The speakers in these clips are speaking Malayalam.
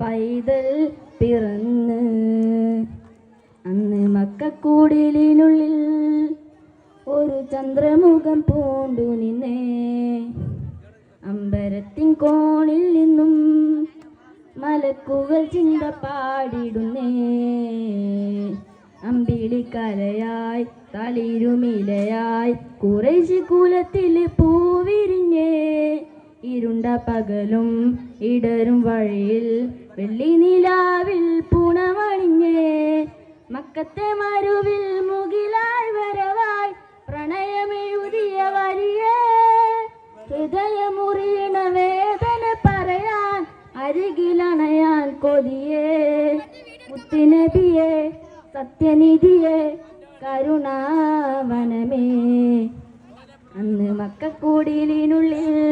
പൈതൽ പിറന്ന് അന്ന് മക്കക്കൂടിലിനുള്ളിൽ ഒരു ചന്ദ്രമുഖം പൂണ്ടു നിന്നേ. അമ്പരത്തിൻ കോണിൽ നിന്നും മലക്കുകൾ ചിന്ത പാടിടുന്നേ. അമ്പിളിക്കലയായി തളിരുമിലയായി കുറേശ്ശി കുലത്തിൽ പൂവിരിഞ്ഞേ ഇരുണ്ട പകലും ഇടരും വഴിയിൽ വെള്ളി നിലാവിൽ പുണമണിഞ്ഞേ. മക്കത്തെ മരുവിൽ മുകിലായി വരവായി പ്രണയമെഴുതിയ വരിയേ. ഹൃദയമുറിയണ വേദന പറയാൻ അരികിലണയാൻ കൊതിയേ. മുത്തുനബിയെ സത്യനിധിയെ കരുണാവനമേ. അന്ന് മക്കക്കൂടിലിനുള്ളിൽ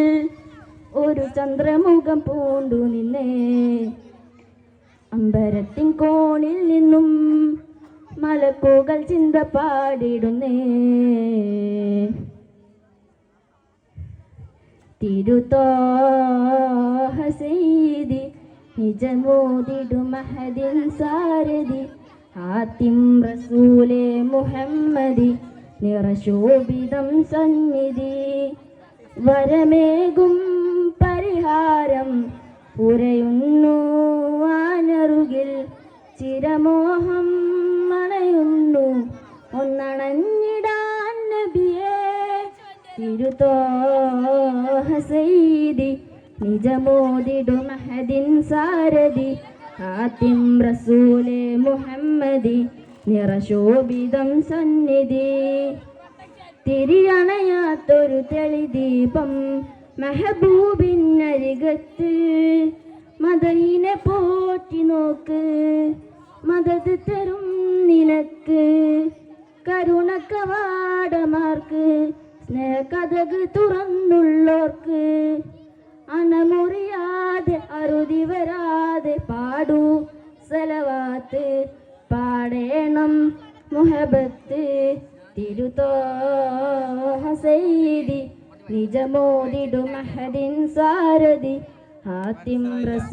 ഒരു ചന്ദ്രമുഖം പൂണ്ടു നിന്നേ. അമ്പരത്തിൻ കോണിൽ നിന്നും മലക്കുകൾ ചിന്ത പാടിടുന്നേ. തിരുത്തോഹ നിജമോതിടു മഹദിൻ സാരതി ആത്തിം റസൂലെ മുഹമ്മദി നിറശോഭിതം സന്നിധി. വരമേകും ഉരയുന്നു ചിരമോഹം മണയുന്നു ഒന്നണഞ്ഞിടാൻ നബിയേ തിരുതോഹ സൈദി നിജമോദിടു മഹദിൻ സാരദി ഹാത്തിം റസൂലെ മുഹമ്മദി നിറശോഭിതം സന്നിധി. തിരിയണയാത്തൊരു തെളിദീപം മെഹബൂബിനരികത്ത് മദയിനെ പോറ്റി നോക്ക് മദത് തരും നിനക്ക് കരുണക്കവാടമാർക്ക് സ്നേഹകഥക് തുറന്നുള്ളോർക്ക് അണമുറിയാതെ അറുതി വരാതെ പാടൂ സലവാത്ത്. പാടേണം മുഹബത്ത് തിരുതോ സെയ്തി നിജമോദിടു മഹദിൻ സാരഥി ഹാത്തിം റസൂ